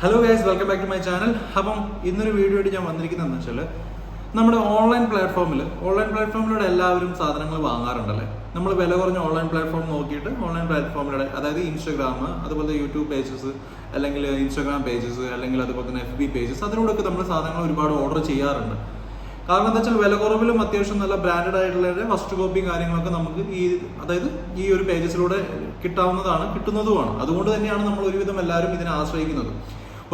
Hello guys welcome back to my channel അപ്പം ഇന്നൊരു video ആയിട്ട് ഞാൻ വന്നിരിക്കുന്നതെന്ന് വെച്ചാൽ നമ്മുടെ ഓൺലൈൻ പ്ലാറ്റ്ഫോമിൽ ഓൺലൈൻ പ്ലാറ്റ്ഫോമിലൂടെ എല്ലാവരും സാധനങ്ങൾ വാങ്ങാറുണ്ടല്ലേ? നമ്മൾ വില കുറഞ്ഞ ഓൺലൈൻ പ്ലാറ്റ്ഫോം നോക്കിയിട്ട് ഓൺലൈൻ പ്ലാറ്റ്ഫോമിലൂടെ അതായത് ഇൻസ്റ്റാഗ്രാം അതുപോലെ യൂട്യൂബ് പേജസ് അല്ലെങ്കിൽ ഇൻസ്റ്റാഗ്രാം പേജസ് അല്ലെങ്കിൽ അതുപോലെ തന്നെ എഫ് ബി പേജസ് അതിലൂടെയൊക്കെ നമ്മൾ സാധനങ്ങൾ ഒരുപാട് ഓർഡർ ചെയ്യാറുണ്ട്. കാരണം എന്താ വെച്ചാൽ വില കുറവിലും അത്യാവശ്യം നല്ല ബ്രാൻഡഡ് ആയിട്ടുള്ള ഫസ്റ്റ് കോപ്പിയും കാര്യങ്ങളൊക്കെ നമുക്ക് ഈ അതായത് ഈ ഒരു പേജസിലൂടെ കിട്ടാവുന്നതാണ് കിട്ടുന്നതുമാണ്. അതുകൊണ്ട് തന്നെയാണ് നമ്മൾ ഒരുവിധം എല്ലാവരും ഇതിനെ ആശ്രയിക്കുന്നത്.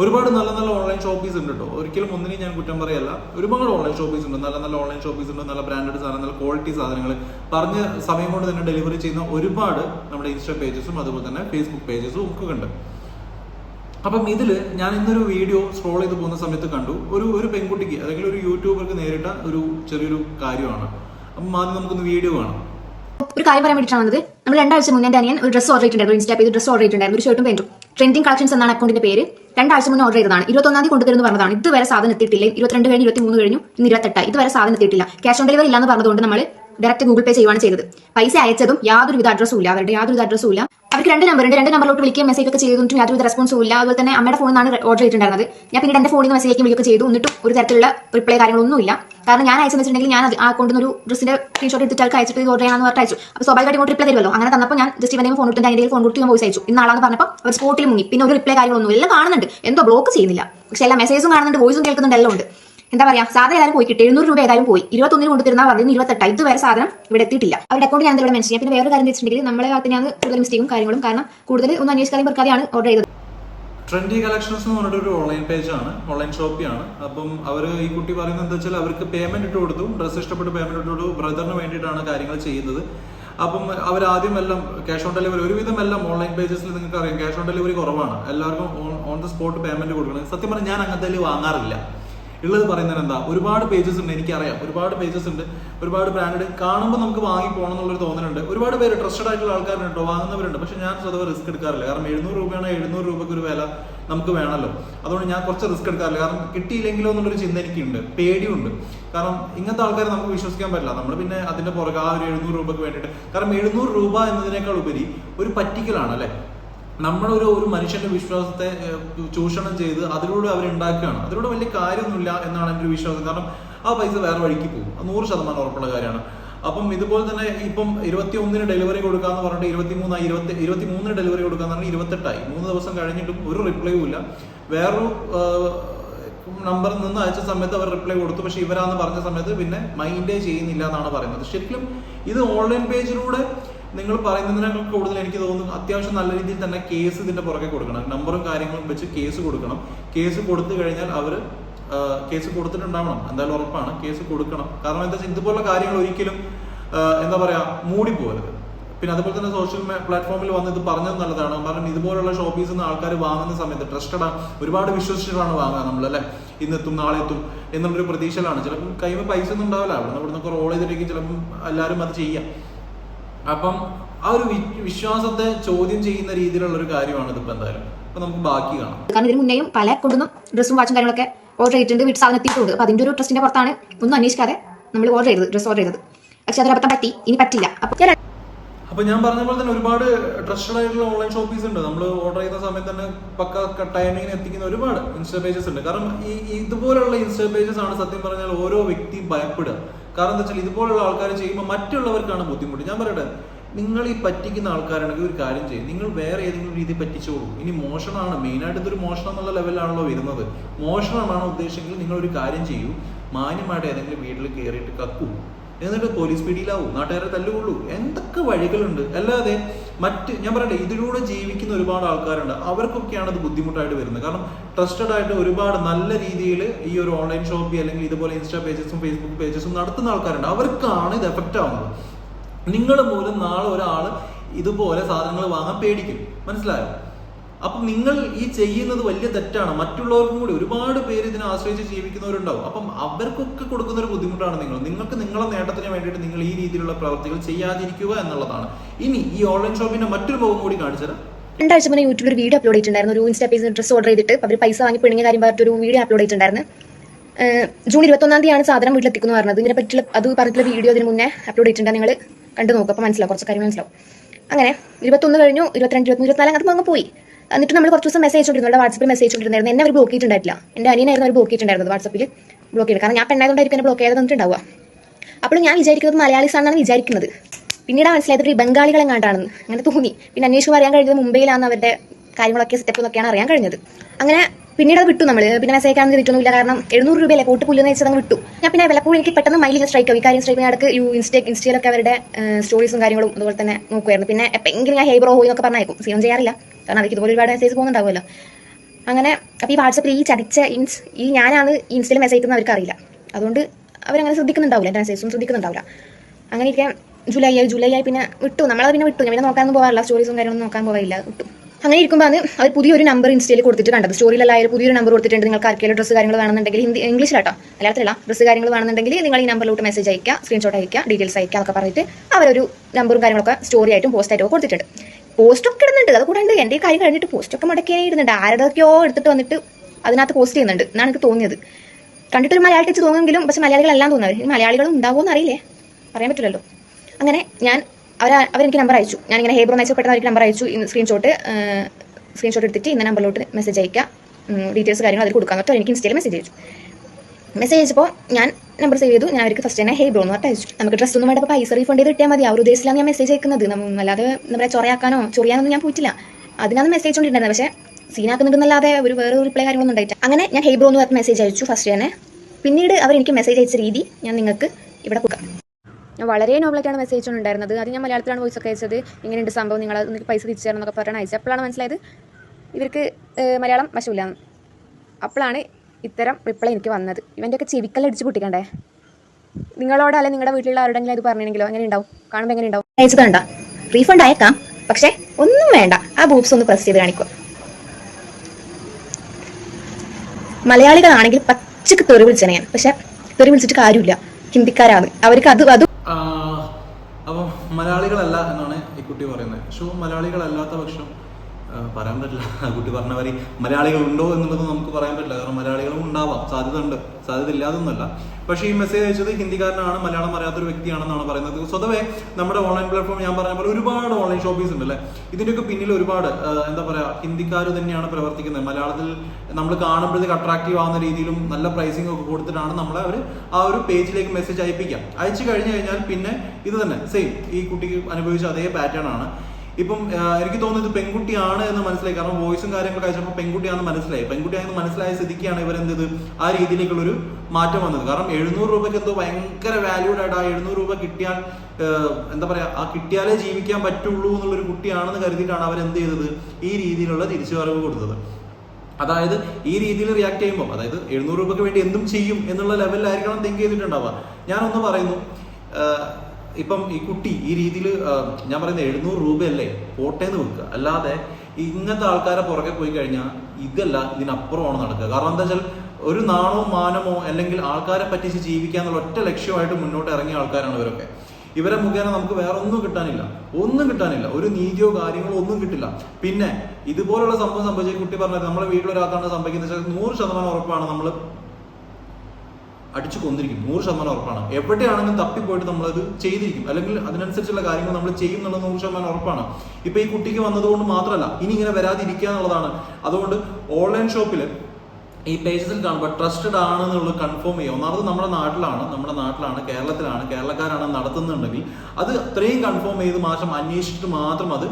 ഒരുപാട് നല്ല നല്ല ഓൺലൈൻ ഷോപ്പീസ് ഉണ്ട് കേട്ടോ ഒരിക്കലും ഒന്നിനെയും ഞാൻ കുറ്റം പറയല്ല. ഒരുപാട് ഓൺലൈൻ ഷോപ്പീസ് ഉണ്ട്. നല്ല നല്ല ഓൺലൈൻ ഷോപ്പീസ് ഉണ്ട്. നല്ല ബ്രാൻഡഡ് സാധനം നല്ല ക്വാളിറ്റി സാധനങ്ങൾ. പറഞ്ഞ സമയം കൊണ്ട് തന്നെ ഡെലിവറി ചെയ്യുന്ന ഒരുപാട് നമ്മുടെ ഇൻസ്റ്റാ പേജസും അതുപോലെ തന്നെ ഫേസ്ബുക്ക് പേജസും ഒക്കെ ഉണ്ട്. അപ്പം ഇതിൽ ഞാൻ ഇന്നൊരു വീഡിയോ സ്ക്രോൾ ചെയ്ത് പോകുന്ന സമയത്ത് കണ്ടു. ഒരു ഒരു പെൺകുട്ടിക്ക് അല്ലെങ്കിൽ ഒരു യൂട്യൂബർക്ക് നേരിട്ട ഒരു ചെറിയൊരു കാര്യമാണ്. അപ്പം ആദ്യം നമുക്കൊന്ന് വീഡിയോ കാണാം. ഒരു കാര്യം പറയാൻ വേണ്ടിയിട്ടാണ് നമ്മൾ രണ്ടാഴ്ച മുന്നേ എന്റെ അനിയൻ ഒരു ഡ്രസ് ഓർഡർ ചെയ്തിട്ടുണ്ടായിരുന്നു ഇൻസ്റ്റാ ചെയ്ത് ഡ്രസ് ഓർഡർ ചെയ്തിട്ടുണ്ടായിരുന്നു ഒരു ഷർട്ടും പെന്റും ട്രെൻഡിങ് കളക്ഷൻസ് എന്നാണ് അക്കൗണ്ടിന്റെ പേര്. രണ്ടാഴ്ച മുന്നേ ഓർഡർ ചെയ്തതാണ്. ഇരുപത്തൊന്നാം തീയതി കൊണ്ടുതരുന്നു പറഞ്ഞതാണ്. ഇതുവരെ സാധനം എത്തിയിട്ടില്ല. ഇരുപത്തിരണ്ട് കഴിഞ്ഞ് ഇരുപത്തി മൂന്ന് കഴിഞ്ഞു. ഇന്ന് ഇരുപത്തെട്ടായി. ഇതുവരെ സാധനം എത്തിയിട്ടില്ല. ക്യാഷ് ഓൺ ഡെലിവറി ഇല്ലാന്ന് പറഞ്ഞതുകൊണ്ട് നമ്മൾ ഡയറക്റ്റ് ഗൂഗിൾ പേ ചെയ്യുവാണ് ചെയ്തത്. പൈസ അയച്ചതും യാതൊരുവിധ അഡ്രസ്സും ഇല്ല. അവരുടെ യാതൊരുവിധ അഡ്രസ്സും ഇല്ല. അവർക്ക് രണ്ട് നമ്പർ ഉണ്ട്. രണ്ട് നമ്പറിലോട്ട് വിളിക്കുകയും മെസ്സേജ് ഒക്കെ ചെയ്തിട്ടും യാതൊരു റെസ്പോൺസും ഇല്ല. അതുപോലെ തന്നെ അമ്മയുടെ ഫോണിൽ നിന്നാണ് ഓർഡർ ചെയ്തിട്ടുണ്ടായിരുന്നത്. ഞാൻ പിന്നീട് എന്റെ ഫോണിൽ നിന്ന് മെസ്സേജ് വിളിക്കുകയൊക്കെ ചെയ്തു. എന്നിട്ടും ഒരു തരത്തിലുള്ള റിപ്ലൈ കാര്യങ്ങളൊന്നും ഇല്ല. കാരണം ഞാൻ അയച്ചു വെച്ചിട്ടുണ്ടെങ്കിൽ ഞാൻ ആ കൊണ്ടൊരു ഒരു ഡ്രസ്സിന്റെ സ്ക്രീൻഷോട്ട് എടുത്തിട്ട് ആൾക്ക് അയച്ചിട്ട് ഓർഡർ ചെയ്യാമെന്ന് പറഞ്ഞിട്ട് അയച്ചു. അപ്പോൾ സ്വാഭാവികമായിട്ട് ഇങ്ങോട്ട് റിപ്ലൈ തരുമല്ലോ. അങ്ങനെ തന്നപ്പോൾ ഞാൻ ജസ്റ്റ് ഇവന്റെ ഫോൺ കൊടുത്തിട്ട് അതിന്റെ ഫോൺ കൊടുത്ത്. ഞാൻ വോയിസ് അയച്ചു. ഇന്ന ആളാന്ന് പറഞ്ഞപ്പോൾ അവർ സ്പോട്ടിൽ മുങ്ങി. പിന്നെ ഒരു റിപ്ലൈ കാര്യങ്ങളൊന്നും എല്ലാം കാണുന്നുണ്ട്. എന്തോ ബ്ലോക്ക് ചെയ്യുന്നില്ല. പക്ഷേ എല്ലാ മെസ്സേജും കാണുന്നുണ്ട്. വോയിസും കേൾക്കുന്നുണ്ട്. എല്ലാം ഉണ്ട്. എന്താ പറയാ സാധനം ഏതായാലും പോയി. കിട്ടി. എഴുന്നൂറ് രൂപ ഏതായാലും പോയി. ഇരുപത്തൊന്നിന് കൊണ്ടുതരുന്ന പറഞ്ഞത് ഇരുപത്തെട്ട്. ഇതുവരെ സാധനം ഇവിടെ എത്തിയിട്ടില്ല. അവരുടെ അക്കൗണ്ട് ഞാൻ ഇവിടെ മെൻഷൻ ചെയ്യാം. പിന്നെ വേറെ കാര്യം വെച്ചിട്ടുണ്ടെങ്കിൽ നമ്മളെ ഭാഗത്തിനാണ് കൂടുതൽ മിസ്റ്റേക്കും കാര്യങ്ങളും. കാരണം കൂടുതൽ ഒന്ന് അന്വേഷിക്കാതെ പെറുക്കാതെയാണ് ഓർഡർ ചെയ്തത്. ട്രെൻഡി കളക്ഷൻസ് എന്ന് പറഞ്ഞിട്ട് ഒരു ഓൺലൈൻ പേജ് ആണ്. ഓൺലൈൻ ഷോപ്പിയാണ് അപ്പം അവർ ഈ കുട്ടി പറയുന്നത് എന്താ വെച്ചാൽ അവർക്ക് പേയ്മെന്റ് ഇട്ട് കൊടുത്തു. ഡ്രസ്സ് ഇഷ്ടപ്പെട്ട് പേയ്മെന്റ് ഇട്ട് കൊടുത്തു. ബ്രദറിന് വേണ്ടിയിട്ടാണ് കാര്യങ്ങൾ ചെയ്യുന്നത്. അപ്പം അവർ ആദ്യം എല്ലാം ക്യാഷ് ഓൺ ഡെലിവറി ഒരുവിധം എല്ലാം ഓൺലൈൻ പേജസിൽ നിങ്ങൾക്ക് അറിയാം ക്യാഷ് ഓൺ ഡെലിവറി കുറവാണ്. എല്ലാവർക്കും ഓൺ ദ സ്പോട്ട് പേയ്മെന്റ് കൊടുക്കണം. സത്യം പറഞ്ഞാൽ ഞാൻ അങ്ങനത്തെ വാങ്ങാറില്ല. ഉള്ളത് പറയുന്നത് എന്താ? ഒരുപാട് പേജസ് ഉണ്ട് എനിക്കറിയാം. ഒരുപാട് പേജസ് ഉണ്ട് ഒരുപാട് ബ്രാൻഡ് കാണുമ്പോൾ നമുക്ക് വാങ്ങി പോകണം എന്നുള്ളൊരു തോന്നലുണ്ട്. ഒരുപാട് പേര് ട്രസ്റ്റഡ് ആയിട്ടുള്ള ആൾക്കാരുണ്ട് വാങ്ങുന്നവരുണ്ട്. പക്ഷെ ഞാൻ സ്വതവ റിസ്ക് എടുക്കാറില്ല. കാരണം എഴുന്നൂറ് രൂപയാണ് എഴുന്നൂറ് രൂപയ്ക്ക് ഒരു വില നമുക്ക് വേണമല്ലോ. അതുകൊണ്ട് ഞാൻ കുറച്ച് റിസ്ക് എടുക്കാറില്ല. കാരണം കിട്ടിയില്ലെങ്കിലോ എന്നുള്ളൊരു ചിന്ത എനിക്കുണ്ട്. പേടിയുണ്ട്. കാരണം ഇങ്ങനത്തെ ആൾക്കാരെ നമുക്ക് വിശ്വസിക്കാൻ പറ്റില്ല. നമ്മൾ പിന്നെ അതിന്റെ പുറകെ ആ ഒരു എഴുന്നൂറ് രൂപയ്ക്ക് വേണ്ടിയിട്ട്. കാരണം എഴുന്നൂറ് രൂപ എന്നതിനേക്കാൾ ഉപരി ഒരു പറ്റിക്കലാണ് അല്ലെ? നമ്മളൊരു ഒരു മനുഷ്യന്റെ വിശ്വാസത്തെ ചൂഷണം ചെയ്ത് അതിലൂടെ അവർ ഉണ്ടാക്കുകയാണ് അതിലൂടെ വലിയ കാര്യമൊന്നുമില്ല എന്നാണ് എന്റെ ഒരു വിശ്വാസം. കാരണം ആ പൈസ വേറെ വഴിക്ക് പോകും. അത് നൂറ് ശതമാനം ഉറപ്പുള്ള കാര്യമാണ്. അപ്പം ഇതുപോലെ തന്നെ ഇപ്പം ഇരുപത്തി ഒന്നിന് ഡെലിവറി കൊടുക്കാന്ന് പറഞ്ഞിട്ട് ഇരുപത്തി മൂന്നായി ഇരുപത്തി ഇരുപത്തി മൂന്നിന് ഡെലിവറി കൊടുക്കാന്ന് പറഞ്ഞാൽ ഇരുപത്തെട്ടായി. മൂന്ന് ദിവസം കഴിഞ്ഞിട്ടും ഒരു റിപ്ലൈയും ഇല്ല. വേറൊരു നമ്പറിൽ നിന്ന് അയച്ച സമയത്ത് അവർ റിപ്ലൈ കൊടുത്തു. പക്ഷെ ഇവരാന്ന് പറഞ്ഞ സമയത്ത് പിന്നെ മൈൻഡേ ചെയ്യുന്നില്ല എന്നാണ് പറയുന്നത്. ശരിക്കും ഇത് ഓൺലൈൻ പേജിലൂടെ നിങ്ങൾ പറയുന്നതിനേക്കാൾ കൂടുതൽ എനിക്ക് തോന്നുന്നു അത്യാവശ്യം നല്ല രീതിയിൽ തന്നെ കേസ് ഇതിന്റെ പുറകെ കൊടുക്കണം. നമ്പറും കാര്യങ്ങളും വെച്ച് കേസ് കൊടുക്കണം. കേസ് കൊടുത്തു കഴിഞ്ഞാൽ അവർ കേസ് കൊടുത്തിട്ടുണ്ടാവണം. എന്തായാലും ഉറപ്പാണ്. കേസ് കൊടുക്കണം. കാരണം എന്താ വെച്ചാൽ ഇതുപോലുള്ള കാര്യങ്ങൾ ഒരിക്കലും എന്താ പറയാ മൂടിപ്പോകരുത്. പിന്നെ അതുപോലെ തന്നെ സോഷ്യൽ പ്ലാറ്റ്ഫോമിൽ വന്ന് ഇത് പറഞ്ഞത് നല്ലതാണ്. കാരണം ഇതുപോലുള്ള ഷോപ്പീസിൽ നിന്ന് ആൾക്കാർ വാങ്ങുന്ന സമയത്ത് ട്രസ്റ്റഡ് ഒരുപാട് വിശ്വസിച്ചിട്ടാണ് വാങ്ങുക നമ്മൾ അല്ലെ? ഇന്നെത്തും നാളെ എത്തും എന്നുള്ളൊരു പ്രതീക്ഷയിലാണ്. ചിലപ്പം കൈമ പൈസ ഒന്നും ഉണ്ടാവില്ല. അവിടെ ഇവിടെ നിന്നൊക്കെ റോൾ ചെയ്തിട്ടേക്ക് ചിലപ്പം എല്ലാവരും അത് ചെയ്യാം. അപ്പം ആ ഒരു വിശ്വാസത്തെ ചോദ്യം ചെയ്യുന്ന രീതിയിലുള്ള ഒരു കാര്യമാണ് ഇതിപ്പോ എന്തായാലും. അപ്പൊ നമുക്ക് ബാക്കി കാണാം. കാരണം ഇതിന് മുന്നേയും പല കൊണ്ടൊന്നും ഡ്രസ്സും വാച്ചും കാര്യങ്ങളൊക്കെ ഓർഡർ ചെയ്തിട്ടുണ്ട്. വീട്ടിൽ സാധനം എത്തിയിട്ടുണ്ട് അപ്പൊ അതിന്റെ ഒരു ട്രസ്റ്റിന്റെ പുറത്താണ്. ഒന്നും അന്വേഷിക്കാതെ നമ്മൾ ഓർഡർ ചെയ്തത് ഡ്രസ് ഓർഡർ ചെയ്തത്. പക്ഷെ അതൊരു അബദ്ധം പറ്റി. ഇനി പറ്റില്ല. അപ്പൊ അപ്പൊ ഞാൻ പറഞ്ഞ പോലെ തന്നെ ഒരുപാട് ട്രസ്റ്റഡ് ആയിട്ടുള്ള ഓൺലൈൻ ഷോപ്പീസ് ഉണ്ട്. നമ്മൾ ഓർഡർ ചെയ്യുന്ന സമയത്ത് തന്നെ പക്ക ടൈമിങ്ങിന് എത്തിക്കുന്ന ഒരുപാട് ഇൻസ്റ്റാ പേജസ് ഉണ്ട്. കാരണം ഈ ഇതുപോലുള്ള ഇൻസ്റ്റാ പേജസ് ആണ് സത്യം പറഞ്ഞാൽ ഓരോ വ്യക്തിയും ഭയപ്പെടുക. കാരണം എന്താ വെച്ചാൽ ഇതുപോലുള്ള ആൾക്കാർ ചെയ്യുമ്പോൾ മറ്റുള്ളവർക്കാണ് ബുദ്ധിമുട്ട്. ഞാൻ പറയട്ടെ നിങ്ങൾ ഈ പറ്റിക്കുന്ന ആൾക്കാരാണെങ്കിൽ ഒരു കാര്യം ചെയ്യും. നിങ്ങൾ വേറെ ഏതെങ്കിലും രീതി പറ്റിച്ചോളൂ. ഇനി മോഷണമാണ്. മെയിനായിട്ട് ഇതൊരു മോഷണം എന്നുള്ള ലെവലാണല്ലോ വരുന്നത്. മോഷണമാണ് ഉദ്ദേശിച്ചെങ്കിൽ നിങ്ങൾ ഒരു കാര്യം ചെയ്യൂ. മാന്യമായിട്ട് ഏതെങ്കിലും വീട്ടിൽ കയറിയിട്ട് കക്കൂ. എന്നിട്ട് പോലീസ് പിടിയിലാവും. നാട്ടുകാരെ തല്ലുകൊള്ളൂ. എന്തൊക്കെ വഴികളുണ്ട്? അല്ലാതെ മറ്റ് ഞാൻ പറയട്ടെ ഇതിലൂടെ ജീവിക്കുന്ന ഒരുപാട് ആൾക്കാരുണ്ട്. അവർക്കൊക്കെയാണ് അത് ബുദ്ധിമുട്ടായിട്ട് വരുന്നത്. കാരണം ട്രസ്റ്റഡ് ആയിട്ട് ഒരുപാട് നല്ല രീതിയിൽ ഈ ഒരു ഓൺലൈൻ ഷോപ്പി അല്ലെങ്കിൽ ഇതുപോലെ ഇൻസ്റ്റാ പേജസും ഫേസ്ബുക്ക് പേജസും നടത്തുന്ന ആൾക്കാരുണ്ട്. അവർക്കാണ് ഇത് എഫക്റ്റ് ആവുന്നത്. നിങ്ങൾ മൂലം നാളെ ഒരാൾ ഇതുപോലെ സാധനങ്ങൾ വാങ്ങാൻ പേടിക്കും. മനസ്സിലായോ? അപ്പം നിങ്ങൾ ഈ ചെയ്യുന്നത് വലിയ തെറ്റാണ്. മറ്റുള്ളവർക്കും കൂടി ഒരുപാട് പേര് ഇതിനെ ആശ്രയിച്ച് ജീവിക്കുന്നവരുണ്ടാവും. അപ്പം അവർക്കൊക്കെ കൊടുക്കുന്ന ഒരു ബുദ്ധിമുട്ടാണ് നിങ്ങൾ. നിങ്ങൾക്ക് നിങ്ങളെ നേട്ടത്തിന് വേണ്ടിയിട്ട് നിങ്ങൾ ഈ രീതിയിലുള്ള പ്രവർത്തികൾ ചെയ്യാതിരിക്കുക എന്നുള്ളതാണ്. ഇനി ഈ ഓൺലൈൻ ഷോപ്പിന്റെ മറ്റൊരു മുഖം കൂടി കാണിച്ചുതരാം രണ്ടാഴ്ച മുന്നേ യൂട്യൂബിൽ ഒരു വീഡിയോ അപ്ലോഡ് ചെയ്തിട്ടുണ്ടായിരുന്നു. ഒരു ഇൻസ്റ്റാ പേജിൽ ഡ്രസ് ഓർഡർ ചെയ്തിട്ട് അവർ പൈസ വാങ്ങി പിണങ്ങിയ കാര്യം പറഞ്ഞിട്ട് ഒരു വീഡിയോ അപ്ലോഡ് ചെയ്തിട്ടുണ്ടായിരുന്നു. ജൂൺ ഇരുപത്തൊന്നാം തീയതിയാണ് സാധനം വീട്ടിലെത്തിക്കുന്നു പറഞ്ഞത്. ഇതിനെ പറ്റിയുള്ള അത് പറഞ്ഞിട്ടുള്ള വീഡിയോ അതിന് മുന്നേ അപ്ലോഡ് ചെയ്തിട്ടുണ്ട്. നിങ്ങൾ കണ്ടു നോക്കുക അപ്പോൾ മനസ്സിലാവും. കുറച്ച് കാര്യം മനസ്സിലാവും. അങ്ങനെ ഇരുപത്തൊന്ന് കഴിഞ്ഞു ഇരുപത്തിരണ്ട് ഇരുപത്തി ഇരുപത്തിനാല് അങ്ങോട്ട് അങ്ങ് പോയി. എന്നിട്ട് നമ്മൾ കുറച്ച് ദിവസം മെസ്സേജ് അയച്ചോണ്ടിരുന്നു. വാട്സപ്പിൽ മെസ്സേജ് അയച്ചോണ്ടിരുന്നായിരുന്നു. എന്നെ അവർ ബ്ലോക്ക് ചെയ്തിട്ടുണ്ടായിട്ടില്ല. എന്റെ അനിയനായിരുന്നു അവർ ബ്ലോക്ക് ചെയ്തിട്ടുണ്ടായിരുന്നത് വാട്സപ്പിൽ ബ്ലോക്ക് ചെയ്ത് കാരണം ഞാൻ പെണ്ണായതുകൊണ്ടായിരിക്കും എന്നെ ബ്ലോക്ക് ചെയ്ത് തന്നിട്ടുണ്ടാവുക അപ്പോൾ ഞാൻ വിചാരിക്കുന്നത് മലയാളീസ് ആണെന്നാണ് വിചാരിക്കുന്നത്. പിന്നീട് മനസ്സിലായത് ഈ ബംഗാളികളെങ്ങാണ്ടാണെന്ന്. അങ്ങനെ തോന്നി. പിന്നെ അന്വേഷിച്ച് അറിയാൻ കഴിഞ്ഞത് മുംബൈയിലാണ് അവരുടെ കാര്യങ്ങളൊക്കെ സെറ്റപ്പ് എന്നൊക്കെയാണ് അറിയാൻ കഴിഞ്ഞത്. അങ്ങനെ പിന്നീട് അത് വിട്ടു നമ്മൾ പിന്നെ മെസ്സേജ് അയക്കാൻ കിട്ടുന്നില്ല കാരണം എഴുന്നൂറ് രൂപയല്ലേ കോട്ട് പുല്ലെന്ന് വെച്ചത് അങ്ങ് വിട്ടു. ഞാൻ പിന്നെ വിലപ്പോഴും എനിക്ക് പെട്ടെന്ന് മൈലിൽ സ്ട്രൈക്ക് ആവും. ഈ കാര്യം സ്ട്രൈക്ക് ഇടയ്ക്ക് യു ഇൻസ്റ്റ ഇൻസ്റ്റയിലൊക്കെ അവരുടെ സ്റ്റോറീസും കാര്യങ്ങളും അതുപോലെ തന്നെ നോക്കുമായിരുന്നു പിന്നെ എപ്പോഴെങ്കിലും ഞാൻ ഹെയ്ബ്രോ ഹോയി എന്നൊക്കെ പറഞ്ഞേക്കും സീൻ ചെയ്യാറില്ല. കാരണം അതിക്ക് ഇതുപോലെ ഒരുപാട് മെസ്സേജ് പോകുന്നുണ്ടാവുമല്ലോ. അങ്ങനെ അപ്പോൾ ഈ വാട്സപ്പിൽ ഈ ചതിച്ച ഇൻസ് ഈ ഞാനാണ് ഈ ഇൻസ്റ്റയിൽ മെസ്സേജ് അയക്കുന്നത് അവർക്ക് അറിയില്ല. അതുകൊണ്ട് അവരങ്ങനെ ശ്രദ്ധിക്കുന്നുണ്ടാവില്ല. എന്റെ മെസ്സേജും ശ്രദ്ധിക്കുന്നുണ്ടാവില്ല. അങ്ങനെ ഇരിക്കാൻ ജൂലൈ ആയി ജൂലൈ ആയി പിന്നെ വിട്ടു. നമ്മളത് പിന്നെ വിട്ടു. പിന്നെ നോക്കാൻ പോകാറില്ല സ്റ്റോറീസും കാര്യങ്ങളൊന്നും നോക്കാൻ പോകില്ല വിട്ടു. അങ്ങനെ ഇരിക്കുമ്പോൾ അവർ പുതിയൊരു നമ്പർ ഇൻസ്റ്റയിൽ കൊടുത്തിട്ട് കണ്ടത്. സ്റ്റോറിയിലെല്ലാം പുതിയൊരു നമ്പർ കൊടുത്തിട്ടുണ്ട്. നിങ്ങൾക്ക് ആർക്കെങ്കിലും ഡ്രസ്സ് കാര്യങ്ങൾ വേണമെന്നുണ്ടെങ്കിൽ ഹിന്ദി ഇംഗ്ലീഷിലാട്ടോ. മലയാളത്തിലല്ല. ഡ്രസ്സ് കാര്യങ്ങൾ വേണമെന്നുണ്ടെങ്കിൽ നിങ്ങൾ ഈ നമ്പറിലോട്ട് മെസ്സേജ് അയക്കുക സ്ക്രീൻഷോട്ട് അയക്കുക ഡീറ്റെയിൽസ് അയക്കുക എന്നൊക്കെ പറഞ്ഞിട്ട് അവരൊരു നമ്പറും കാര്യങ്ങളൊക്കെ സ്റ്റോറി ആയിട്ടും പോസ്റ്റ് ആയിട്ടും കൊടുത്തിട്ടുണ്ട്. പോസ്റ്റ് ഒക്കെ ഇടുന്നുണ്ട്. അത് കൂടാണ്ട് എന്റെ കാര്യം കഴിഞ്ഞിട്ട് പോസ്റ്റ് ഒക്കെ മടക്കിയേ ഇടുന്നുണ്ട്. ആരുടെയൊക്കെയോ എടുത്തിട്ട് വന്നിട്ട് അതിനകത്ത് പോസ്റ്റ് ചെയ്യുന്നുണ്ട്. എന്നാണ് എനിക്ക് തോന്നിയത്. കണ്ടിട്ടൊരു മലയാളി ടച്ച് തോന്നുമെങ്കിലും പക്ഷെ മലയാളികളെല്ലാം തോന്നുന്നത്. ഈ മലയാളികളും ഉണ്ടാവുമെന്ന് അറിയില്ലേ? പറയാൻ പറ്റില്ലല്ലോ. അങ്ങനെ ഞാൻ അവർ അവരെനിക്ക് നമ്പർ അയച്ചു. ഞാൻ ഇങ്ങനെ ഹേബ്രോ അയച്ചു പെട്ടെന്ന് അവർക്ക് നമ്പർ അയച്ചു. സ്ക്രീൻഷോട്ട് സ്ക്രീൻഷോട്ട് എടുത്തിട്ട് ഇന്ന നമ്പറിലോട്ട് മെസ്സേജ് അയക്കാം ഡീറ്റെയിൽസ് കാര്യങ്ങൾ അതിൽ കൊടുക്കാൻ പറ്റും എനിക്ക് ഇൻസ്റ്റയിൽ മെസ്സേജ് അയച്ചു. മെസ്സേജ് അയച്ചപ്പോൾ ഞാൻ നമ്പർ സേവ് ചെയ്തു. ഞാൻ അവർക്ക് ഫസ്റ്റ് തന്നെ ഹേ ബ്രോ എന്ന് പറഞ്ഞിട്ട് അയച്ചു. നമുക്ക് ഡ്രസ്സ് ഒന്നും വേണ്ട പൈസ റീഫണ്ട് ചെയ്ത് കിട്ടിയാൽ മതി. ആ ഒരു ഉദ്ദേശത്തിലാണ് ഞാൻ മെസ്സേജ് അയക്കുന്നത്. അല്ലാതെ നമ്മളെ ചൊറയാക്കാനോ ചൊറിയാനൊന്നും ഞാൻ പോയിട്ടില്ല. അതിനാണ് മെസ്സേജ് കൊണ്ടിട്ടുണ്ടായിരുന്നത് പക്ഷേ സീനാക്കുന്നുണ്ടെന്നല്ലാതെ ഒരു വേറെ റിപ്ലൈ കാര്യങ്ങളൊന്നും ഉണ്ടായിട്ടില്ല. അങ്ങനെ ഞാൻ ഹേ ബ്രോ എന്ന് പറഞ്ഞ മെസ്സേജ് അയച്ചു ഫസ്റ്റ് തന്നെ. പിന്നീട് അവർ എനിക്ക് മെസ്സേജ് അയച്ച രീതി ഞാൻ നിങ്ങൾക്ക് ഇവിടെ കൊടുക്കാം. ഞാൻ വളരെ നോബിളായിട്ടാണ് മെസ്സേജ് ഉണ്ടായിരുന്നത് അത് ഞാൻ മലയാളത്തിലാണ് വോയിസ് ഒക്കെ അയച്ചത്. ഇങ്ങനെയുണ്ട് സംഭവം. നിങ്ങൾ പൈസ തിരിച്ചു തരണം എന്നൊക്കെ പറഞ്ഞാൽ അയച്ചത്. അപ്പോഴാണ് മനസ്സിലായത്. ഇവർക്ക് മലയാളം വശമില്ലാന്ന് അപ്പോഴാണ് ഇത്തരം റിപ്ലൈ എനിക്ക് വന്നത്. ഇവന്റെയൊക്കെ ചെവിക്കല്ലടിച്ച് പൊട്ടിക്കണ്ടേ? നിങ്ങളോട് അല്ലെ നിങ്ങളുടെ വീട്ടിലുള്ള ആരുടെങ്കിലും ഇത് പറഞ്ഞെങ്കിലോ എങ്ങനെ ഉണ്ടാവും? കാണുമ്പോൾ എങ്ങനെ ഉണ്ടാവും? അയച്ചത് കണ്ട റീഫണ്ട് അയക്കാം. പക്ഷേ ഒന്നും വേണ്ട. ആ ബൂപ്സ് ഒന്ന് പ്രസ് ചെയ്ത് കാണിക്കുക മലയാളികളാണെങ്കിൽ പച്ചക്ക് തെറി വിളിച്ചാണ് ഞാൻ. പക്ഷെ തെറി വിളിച്ചിട്ട് കാര്യമില്ല. ഹിന്ദിക്കാരാണ്. അവർക്ക് അത് അത് അപ്പോൾ അപ്പം മലയാളികളല്ല എന്നാണ് ഈ കുട്ടി പറയുന്നത്. ഷോ മലയാളികളല്ലാത്ത പക്ഷം പറയാൻ പറ്റില്ല. കുട്ടി പറഞ്ഞ മാതിരി മലയാളികൾ ഉണ്ടോ എന്നുള്ളത് നമുക്ക് പറയാൻ പറ്റില്ല. കാരണം മലയാളികളും ഉണ്ടാവാം. സാധ്യത ഉണ്ട് സാധ്യത ഇല്ലാതൊന്നുമല്ല പക്ഷേ ഈ മെസ്സേജ് അയച്ചത് ഹിന്ദിക്കാരനാണ്. മലയാളം അറിയാത്തൊരു വ്യക്തിയാണെന്നാണ് പറയുന്നത്. സ്വതവേ നമ്മുടെ ഓൺലൈൻ പ്ലാറ്റ്ഫോം ഞാൻ പറഞ്ഞ പോലെ ഒരുപാട് ഓൺലൈൻ ഷോപ്പീസ് ഉണ്ട് അല്ലേ? ഇതിന്റെയൊക്കെ പിന്നിൽ ഒരുപാട് എന്താ പറയാ ഹിന്ദിക്കാർ തന്നെയാണ് പ്രവർത്തിക്കുന്നത്. മലയാളത്തിൽ നമ്മൾ കാണുമ്പോഴത്തേക്ക് അട്രാക്റ്റീവ് ആവുന്ന രീതിയിലും നല്ല പ്രൈസിംഗ് ഒക്കെ കൊടുത്തിട്ടാണ് നമ്മളെ അവർ ആ ഒരു പേജിലേക്ക് മെസ്സേജ് അയപ്പിക്കാം അയച്ചു കഴിഞ്ഞു കഴിഞ്ഞാൽ പിന്നെ ഇത് തന്നെ സെയിം ഈ കുട്ടിക്ക് അനുഭവിച്ച അതേ പാറ്റേൺ ആണ്. ഇപ്പം എനിക്ക് തോന്നുന്നത് പെൺകുട്ടിയാണ് എന്ന് മനസ്സിലായി. കാരണം വോയിസും കാര്യങ്ങളൊക്കെ അയച്ചപ്പോൾ പെൺകുട്ടിയാണെന്ന് മനസ്സിലായി. പെൺകുട്ടിയാണെന്ന് മനസ്സിലായ സ്ഥിതിക്കാണ് ഇവരെന്തത് ആ രീതിയിലേക്കുള്ളൊരു മാറ്റം വന്നത്. കാരണം എഴുന്നൂറ് രൂപയ്ക്ക് എന്തോ ഭയങ്കര വാല്യൂഡ് ആയിട്ട് ആ എഴുന്നൂറ് രൂപ കിട്ടിയാൽ എന്താ പറയാ ആ കിട്ടിയാലേ ജീവിക്കാൻ പറ്റുള്ളൂ എന്നുള്ളൊരു കുട്ടിയാണെന്ന് കരുതിയിട്ടാണ് അവരെന്ത് ചെയ്തത്? ഈ രീതിയിലുള്ള തിരിച്ചുവരവ് കൊടുത്തത്. അതായത് ഈ രീതിയിൽ റിയാക്ട് ചെയ്യുമ്പോൾ അതായത് എഴുന്നൂറ് രൂപയ്ക്ക് വേണ്ടി എന്തും ചെയ്യും എന്നുള്ള ലെവലിലായിരിക്കണം തിങ്ക് ചെയ്തിട്ടുണ്ടാവുക. ഞാനൊന്ന് പറയുന്നു ഇപ്പം ഈ കുട്ടി ഈ രീതിയിൽ ഞാൻ പറയുന്ന എഴുന്നൂറ് രൂപയല്ലേ പോട്ടേന്ന് വെക്കുക അല്ലാതെ ഇങ്ങനത്തെ ആൾക്കാരെ പുറകെ പോയി കഴിഞ്ഞാൽ ഇതല്ല ഇതിനപ്പുറമാണ് നടക്കുക. കാരണം എന്താ വെച്ചാൽ ഒരു നാണോ മാനമോ അല്ലെങ്കിൽ ആൾക്കാരെ പറ്റിച്ച് ജീവിക്കുക എന്നുള്ള ഒറ്റ ലക്ഷ്യമായിട്ട് മുന്നോട്ട് ഇറങ്ങിയ ആൾക്കാരാണ് ഇവരൊക്കെ. ഇവരെ മുഖേന നമുക്ക് വേറെ ഒന്നും കിട്ടാനില്ല. ഒന്നും കിട്ടാനില്ല. ഒരു നീതിയോ കാര്യങ്ങളോ ഒന്നും കിട്ടില്ല. പിന്നെ ഇതുപോലുള്ള സംഭവം സംഭവിച്ച കുട്ടി പറഞ്ഞത് നമ്മുടെ വീട്ടിലൊരാൾക്കാണ് സംഭവിക്കുന്നത്. വെച്ചാൽ നൂറ് ശതമാനം ഉറപ്പാണ് നമ്മൾ അടിച്ചു കൊന്നിരിക്കും. നൂറ് ശതമാനം ഉറപ്പാണ്. എവിടെയാണെങ്കിലും തപ്പിപ്പോയിട്ട് നമ്മളത് ചെയ്തിരിക്കും. അല്ലെങ്കിൽ അതിനനുസരിച്ചുള്ള കാര്യങ്ങൾ നമ്മൾ ചെയ്യും എന്നുള്ളത് നൂറ് ശതമാനം ഉറപ്പാണ്. ഇപ്പൊ ഈ കുട്ടിക്ക് വന്നതുകൊണ്ട് മാത്രമല്ല ഇനി ഇങ്ങനെ വരാതിരിക്കുക എന്നുള്ളതാണ്. അതുകൊണ്ട് ഓൺലൈൻ ഷോപ്പിൽ ഈ പേജസിൽ കാണുമ്പോൾ ട്രസ്റ്റഡ് ആണെന്നുള്ളത് കൺഫേം ചെയ്യുക. ഒന്നാമത് നമ്മുടെ നാട്ടിലാണ്. നമ്മുടെ നാട്ടിലാണ് കേരളത്തിലാണ് കേരളക്കാരാണ് നടത്തുന്നുണ്ടെങ്കിൽ അത് അത്രയും കൺഫേം ചെയ്ത് മാസം അന്വേഷിച്ചിട്ട് മാത്രം അത്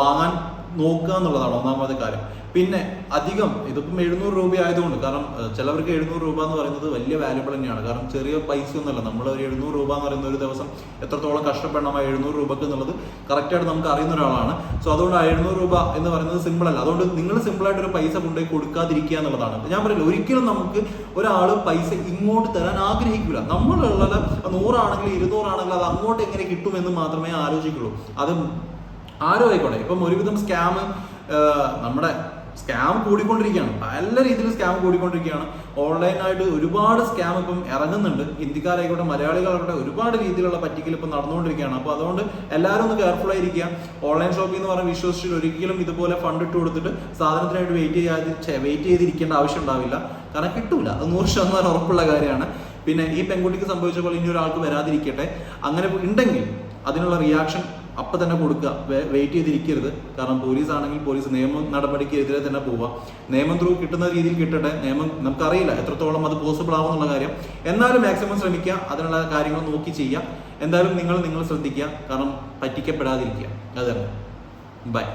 വാങ്ങാൻ നോക്കുക എന്നുള്ളതാണ് ഒന്നാമത്തെ കാര്യം. പിന്നെ അധികം ഇതിപ്പം എഴുന്നൂറ് രൂപ ആയതുകൊണ്ട് കാരണം ചിലവർക്ക് എഴുന്നൂറ് രൂപ എന്ന് പറയുന്നത് വലിയ വാല്യുബിൾ തന്നെയാണ്. കാരണം ചെറിയ പൈസ ഒന്നുമല്ല നമ്മൾ ഒരു എഴുന്നൂറ് രൂപ എന്ന് പറയുന്ന ഒരു ദിവസം എത്രത്തോളം കഷ്ടപ്പെടണം ആ എഴുന്നൂറ് രൂപക്ക് എന്നുള്ളത് കറക്റ്റായിട്ട് നമുക്ക് അറിയുന്ന ഒരാളാണ്. സോ അതുകൊണ്ട് ആ എഴുന്നൂറ് രൂപ എന്ന് പറയുന്നത് സിമ്പിൾ അല്ല. അതുകൊണ്ട് നിങ്ങൾ സിമ്പിളായിട്ട് ഒരു പൈസ കൊണ്ടുപോയി കൊടുക്കാതിരിക്കുക എന്നുള്ളതാണ്. ഞാൻ പറയില്ല ഒരിക്കലും നമുക്ക് ഒരാൾ പൈസ ഇങ്ങോട്ട് തരാൻ ആഗ്രഹിക്കില്ല നമ്മളുള്ള നൂറാണെങ്കിലും ഇരുന്നൂറാണെങ്കിലും അത് അങ്ങോട്ട് എങ്ങനെ കിട്ടുമെന്ന് മാത്രമേ ആലോചിക്കുള്ളൂ. അത് ആരോ ആയിക്കോട്ടെ. ഇപ്പം ഒരുവിധം സ്കാം നമ്മുടെ സ്കാം കൂടിക്കൊണ്ടിരിക്കുകയാണ്. പല രീതിയിൽ സ്കാം കൂടിക്കൊണ്ടിരിക്കുകയാണ്. ഓൺലൈനായിട്ട് ഒരുപാട് സ്കാം ഇപ്പം ഇറങ്ങുന്നുണ്ട്. ഹിന്ദിക്കാരായിക്കോട്ടെ മലയാളികളായിക്കോട്ടെ ഒരുപാട് രീതിയിലുള്ള പറ്റിക്കൽ ഇപ്പം നടന്നുകൊണ്ടിരിക്കുകയാണ്. അപ്പോൾ അതുകൊണ്ട് എല്ലാവരും ഒന്ന് കെയർഫുൾ ആയിരിക്കുക. ഓൺലൈൻ ഷോപ്പിംഗ് എന്ന് പറഞ്ഞ വിശ്വസിച്ചിട്ട് ഒരിക്കലും ഇതുപോലെ ഫണ്ട് ഇട്ട് കൊടുത്തിട്ട് സാധനത്തിനായിട്ട് വെയിറ്റ് ചെയ്യാതെ വെയിറ്റ് ചെയ്തിരിക്കേണ്ട ആവശ്യം ഉണ്ടാവില്ല. കാരണം കിട്ടൂല. അത് നൂറ് ശതമാനം ഉറപ്പുള്ള കാര്യമാണ്. പിന്നെ ഈ പെൺകുട്ടിക്ക് സംഭവിച്ച പോലെ ഇനി ഒരാൾക്ക് വരാതിരിക്കട്ടെ. അങ്ങനെ ഉണ്ടെങ്കിൽ അതിനുള്ള റിയാക്ഷൻ അപ്പം തന്നെ കൊടുക്കുക വെയിറ്റ് ചെയ്തിരിക്കരുത് കാരണം പോലീസ് ആണെങ്കിൽ പോലീസ് നിയമ നടപടിക്കെതിരെ തന്നെ പോവുക നിയമം ത്രൂ കിട്ടുന്ന രീതിയിൽ കിട്ടട്ടെ. നിയമം നമുക്കറിയില്ല എത്രത്തോളം അത് പോസിബിൾ ആവുമെന്നുള്ള കാര്യം. എന്നാലും മാക്സിമം ശ്രമിക്കുക. അതിനുള്ള കാര്യങ്ങൾ നോക്കി ചെയ്യുക. എന്തായാലും നിങ്ങൾ നിങ്ങൾ ശ്രദ്ധിക്കുക. കാരണം പറ്റിക്കപ്പെടാതിരിക്കുക. അത് തന്നെ. ബൈ